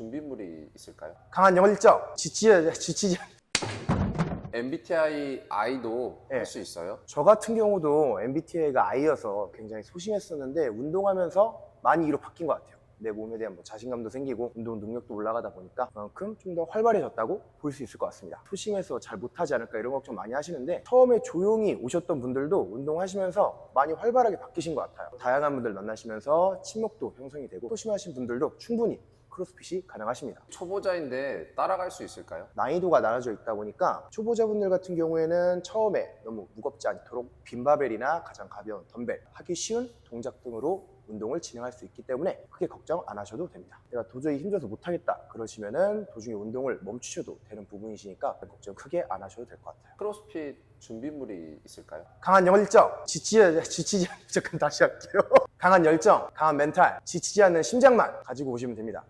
준비물이 있을까요? 강한 열정, 지치지, 지치지. MBTI I도 네. 할 수 있어요? 저 같은 경우도 MBTI가 I여서 굉장히 소심했었는데 운동하면서 많이 이로 바뀐 것 같아요. 내 몸에 대한 뭐 자신감도 생기고 운동 능력도 올라가다 보니까 그만큼 좀 더 활발해졌다고 볼 수 있을 것 같습니다. 소심해서 잘 못하지 않을까 이런 걱정 많이 하시는데 처음에 조용히 오셨던 분들도 운동하시면서 많이 활발하게 바뀌신 것 같아요. 다양한 분들 만나시면서 친목도 형성이 되고 소심하신 분들도 충분히 크로스핏이 가능하십니다. 초보자인데 따라갈 수 있을까요? 난이도가 나눠져 있다 보니까 초보자분들 같은 경우에는 처음에 너무 무겁지 않도록 빈바벨이나 가장 가벼운 덤벨, 하기 쉬운 동작 등으로 운동을 진행할 수 있기 때문에 크게 걱정 안 하셔도 됩니다. 내가 도저히 힘들어서 못하겠다 그러시면은 도중에 운동을 멈추셔도 되는 부분이시니까 걱정 크게 안 하셔도 될 것 같아요. 크로스핏 준비물이 있을까요? 강한 열정, 지치지, 지치지 않는 잠깐 다시 할게요. 강한 열정, 강한 멘탈, 지치지 않는 심장만 가지고 오시면 됩니다.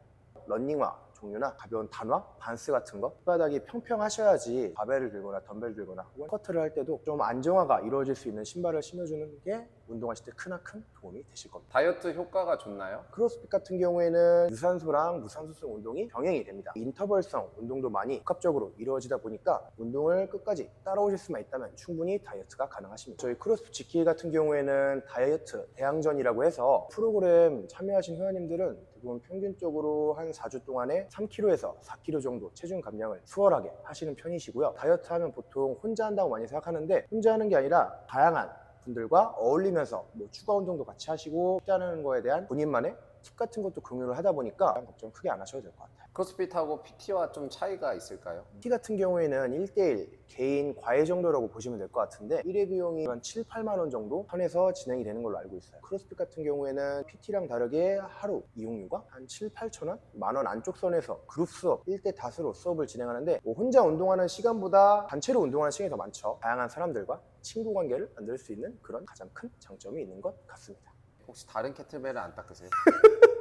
런닝화 종류나 가벼운 단화, 반스 같은 거 바닥이 평평하셔야지 바벨을 들거나 덤벨 들거나 혹은 스쿼트를 할 때도 좀 안정화가 이루어질 수 있는 신발을 신어주는 게 운동하실 때 크나큰 도움이 되실 겁니다. 다이어트 효과가 좋나요? 크로스핏 같은 경우에는 유산소랑 무산소성 운동이 병행이 됩니다. 인터벌성 운동도 많이 복합적으로 이루어지다 보니까 운동을 끝까지 따라오실 수만 있다면 충분히 다이어트가 가능하십니다. 저희 크로스핏 지키 같은 경우에는 다이어트 대항전이라고 해서 프로그램 참여하신 회원님들은 대부분 평균적으로 한 4주 동안에 3kg에서 4kg 정도 체중 감량을 수월하게 하시는 편이시고요. 다이어트 하면 보통 혼자 한다고 많이 생각하는데 혼자 하는 게 아니라 다양한 분들과 어울리면서 뭐 추가 운동도 같이 하시고 식단하는 거에 대한 본인만의 팁 같은 것도 공유를 하다 보니까 걱정 크게 안 하셔도 될 것 같아요. 크로스핏하고 PT와 좀 차이가 있을까요? PT 같은 경우에는 1대1 개인 과외 정도라고 보시면 될 것 같은데 1회 비용이 한 7, 8만 원 정도 선에서 진행이 되는 걸로 알고 있어요. 크로스핏 같은 경우에는 PT랑 다르게 하루 이용료가 한 7, 8천 원? 만 원 안쪽 선에서 그룹 수업 1대 다수로 수업을 진행하는데 뭐 혼자 운동하는 시간보다 단체로 운동하는 시간이 더 많죠. 다양한 사람들과 친구 관계를 만들 수 있는 그런 가장 큰 장점이 있는 것 같습니다. 혹시 다른 캐틀벨을 안 닦으세요?